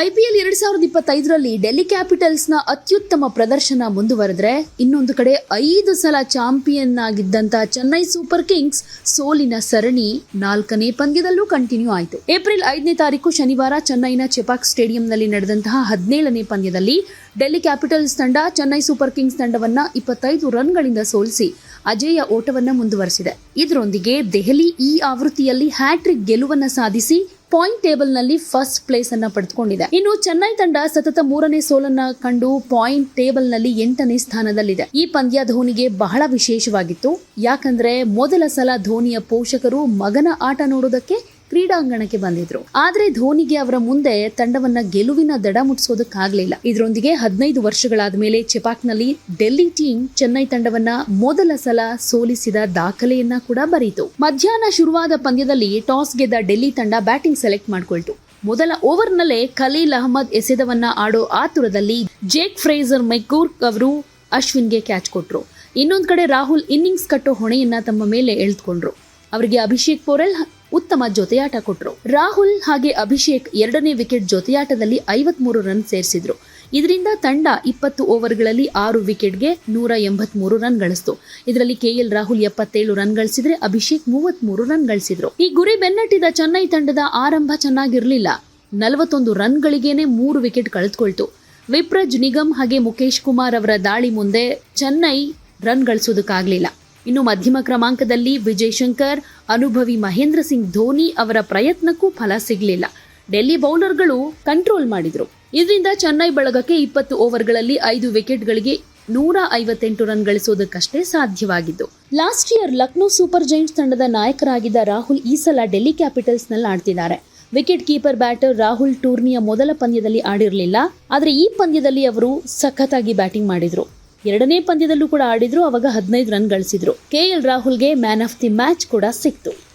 IPL ಎರಡ್ ಸಾವಿರದ ಇಪ್ಪತ್ತೈದರಲ್ಲಿ ಡೆಲ್ಲಿ ಕ್ಯಾಪಿಟಲ್ಸ್ನ ಅತ್ಯುತ್ತಮ ಪ್ರದರ್ಶನ ಮುಂದುವರೆದ್ರೆ ಇನ್ನೊಂದು ಕಡೆ ಐದು ಸಲ ಚಾಂಪಿಯನ್ ಆಗಿದ್ದಂತ ಚೆನ್ನೈ ಸೂಪರ್ ಕಿಂಗ್ಸ್ ಸೋಲಿನ ಸರಣಿ ನಾಲ್ಕನೇ ಪಂದ್ಯದಲ್ಲೂ ಕಂಟಿನ್ಯೂ ಆಯಿತು. ಏಪ್ರಿಲ್ ಐದನೇ ತಾರೀಕು ಶನಿವಾರ ಚೆನ್ನೈನ ಚೆಪಾಕ್ ಸ್ಟೇಡಿಯಂನಲ್ಲಿ ನಡೆದಂತಹ ಹದಿನೇಳನೇ ಪಂದ್ಯದಲ್ಲಿ ಡೆಲ್ಲಿ ಕ್ಯಾಪಿಟಲ್ಸ್ ತಂಡ ಚೆನ್ನೈ ಸೂಪರ್ ಕಿಂಗ್ಸ್ ತಂಡವನ್ನ ಇಪ್ಪತ್ತೈದು ರನ್ಗಳಿಂದ ಸೋಲಿಸಿ ಅಜೇಯ ಓಟವನ್ನ ಮುಂದುವರೆಸಿದೆ. ಇದರೊಂದಿಗೆ ದೆಹಲಿ ಈ ಆವೃತ್ತಿಯಲ್ಲಿ ಹ್ಯಾಟ್ರಿಕ್ ಗೆಲುವನ್ನ ಸಾಧಿಸಿ ಪಾಯಿಂಟ್ ಟೇಬಲ್ನಲ್ಲಿ ಫಸ್ಟ್ ಪ್ಲೇಸ್ ಅನ್ನ ಪಡೆದುಕೊಂಡಿದೆ. ಇನ್ನು ಚೆನ್ನೈ ತಂಡ ಸತತ ಮೂರನೇ ಸೋಲನ್ನ ಕಂಡು ಪಾಯಿಂಟ್ ಟೇಬಲ್ನಲ್ಲಿ ಎಂಟನೇ ಸ್ಥಾನದಲ್ಲಿದೆ. ಈ ಪಂದ್ಯ ಧೋನಿಗೆ ಬಹಳ ವಿಶೇಷವಾಗಿತ್ತು. ಯಾಕಂದ್ರೆ ಮೊದಲ ಸಲ ಧೋನಿಯ ಪೋಷಕರು ಮಗನ ಆಟ ನೋಡೋದಕ್ಕೆ ಕ್ರೀಡಾಂಗಣಕ್ಕೆ ಬಂದಿದ್ರು. ಆದ್ರೆ ಧೋನಿಗೆ ಅವರ ಮುಂದೆ ತಂಡವನ್ನ ಗೆಲುವಿನ ದಡ ಮುಟ್ಟಿಸೋದಕ್ಕಾಗ್ಲಿಲ್ಲ. ಇದರೊಂದಿಗೆ ಹದಿನೈದು ವರ್ಷಗಳಾದ ಮೇಲೆ ಚೆಪಾಕ್ನಲ್ಲಿ ಡೆಲ್ಲಿ ಟೀಮ್ ಚೆನ್ನೈ ತಂಡವನ್ನ ಮೊದಲ ಸಲ ಸೋಲಿಸಿದ ದಾಖಲೆಯನ್ನ ಕೂಡ ಬರೀತು. ಮಧ್ಯಾಹ್ನ ಶುರುವಾದ ಪಂದ್ಯದಲ್ಲಿ ಟಾಸ್ ಗೆದ್ದ ಡೆಲ್ಲಿ ತಂಡ ಬ್ಯಾಟಿಂಗ್ ಸೆಲೆಕ್ಟ್ ಮಾಡಿಕೊಳ್ತು. ಮೊದಲ ಓವರ್ನಲ್ಲೇ ಖಲೀಲ್ ಅಹಮದ್ ಎಸೆದವನ್ನ ಆಡೋ ಆತುರದಲ್ಲಿ ಜೇಕ್ ಫ್ರೇಜರ್ ಮೈಕೂರ್ ಅವರು ಅಶ್ವಿನ್ಗೆ ಕ್ಯಾಚ್ ಕೊಟ್ರು. ಇನ್ನೊಂದು ಕಡೆ ರಾಹುಲ್ ಇನ್ನಿಂಗ್ಸ್ ಕಟ್ಟೋ ಹೊಣೆಯನ್ನ ತಮ್ಮ ಮೇಲೆ ಎಳೆದುಕೊಂಡ್ರು ಅವರಿಗೆ ಅಭಿಷೇಕ್ ಪೋರೆಲ್ ಉತ್ತಮ ಜೊತೆಯಾಟ ಕೊಟ್ಟರು ರಾಹುಲ್ ಹಾಗೆ ಅಭಿಷೇಕ್ ಎರಡನೇ ವಿಕೆಟ್ ಜೊತೆಯಾಟದಲ್ಲಿ ಐವತ್ಮೂರು ರನ್ ಸೇರಿಸಿದ್ರು. ಇದರಿಂದ ತಂಡ ಇಪ್ಪತ್ತು ಓವರ್ಗಳಲ್ಲಿ ಆರು ವಿಕೆಟ್ಗೆ ನೂರ ಎಂಬತ್ಮೂರು ರನ್ ಗಳಿಸಿತು. ಇದರಲ್ಲಿ ಕೆಎಲ್ ರಾಹುಲ್ ಎಪ್ಪತ್ತೇಳು ರನ್ ಗಳಿಸಿದ್ರೆ ಅಭಿಷೇಕ್ ಮೂವತ್ಮೂರು ರನ್ ಗಳಿಸಿದ್ರು. ಈ ಗುರಿ ಬೆನ್ನಟ್ಟಿದ ಚೆನ್ನೈ ತಂಡದ ಆರಂಭ ಚೆನ್ನಾಗಿರಲಿಲ್ಲ. ನಲವತ್ತೊಂದು ರನ್ಗಳಿಗೇನೆ ಮೂರು ವಿಕೆಟ್ ಕಳೆದುಕೊಳ್ತು. ವಿಪ್ರಜ್ ನಿಗಮ್ ಹಾಗೆ ಮುಖೇಶ್ ಕುಮಾರ್ ಅವರ ದಾಳಿ ಮುಂದೆ ಚೆನ್ನೈ ರನ್ ಗಳಿಸೋದಕ್ಕಾಗಲಿಲ್ಲ ಇನ್ನು ಮಧ್ಯಮ ಕ್ರಮಾಂಕದಲ್ಲಿ ವಿಜಯ್ ಶಂಕರ್ ಅನುಭವಿ ಮಹೇಂದ್ರ ಸಿಂಗ್ ಧೋನಿ ಅವರ ಪ್ರಯತ್ನಕ್ಕೂ ಫಲ ಸಿಗಲಿಲ್ಲ. ಡೆಲ್ಲಿ ಬೌಲರ್ಗಳು ಕಂಟ್ರೋಲ್ ಮಾಡಿದರು. ಇದರಿಂದ ಚೆನ್ನೈ ಬಳಗಕ್ಕೆ ಇಪ್ಪತ್ತು ಓವರ್ಗಳಲ್ಲಿ ಐದು ವಿಕೆಟ್ಗಳಿಗೆ ನೂರ ಐವತ್ತೆಂಟು ರನ್ ಗಳಿಸೋದಕ್ಕಷ್ಟೇ ಸಾಧ್ಯವಾಗಿದ್ದು. Last year Lucknow Super Giants ತಂಡದ ನಾಯಕರಾಗಿದ್ದ ರಾಹುಲ್ ಈ ಸಲ ಡೆಲ್ಲಿ ಕ್ಯಾಪಿಟಲ್ಸ್ನಲ್ಲಿ ಆಡ್ತಿದ್ದಾರೆ. ವಿಕೆಟ್ ಕೀಪರ್ ಬ್ಯಾಟರ್ ರಾಹುಲ್ ಟೂರ್ನಿಯ ಮೊದಲ ಪಂದ್ಯದಲ್ಲಿ ಆಡಿರಲಿಲ್ಲ, ಆದರೆ ಈ ಪಂದ್ಯದಲ್ಲಿ ಅವರು ಸಖತ್ತಾಗಿ ಬ್ಯಾಟಿಂಗ್ ಮಾಡಿದ್ರು. ಎರಡನೇ ಪಂದ್ಯದಲ್ಲೂ ಕೂಡ ಆಡಿದ್ರು, ಅವಾಗ ಹದಿನೈದು ರನ್ ಗಳಿಸಿದ್ರು. ಕೆಎಲ್ ರಾಹುಲ್ಗೆ ಮ್ಯಾನ್ ಆಫ್ ದಿ ಮ್ಯಾಚ್ ಕೂಡ ಸಿಕ್ತು.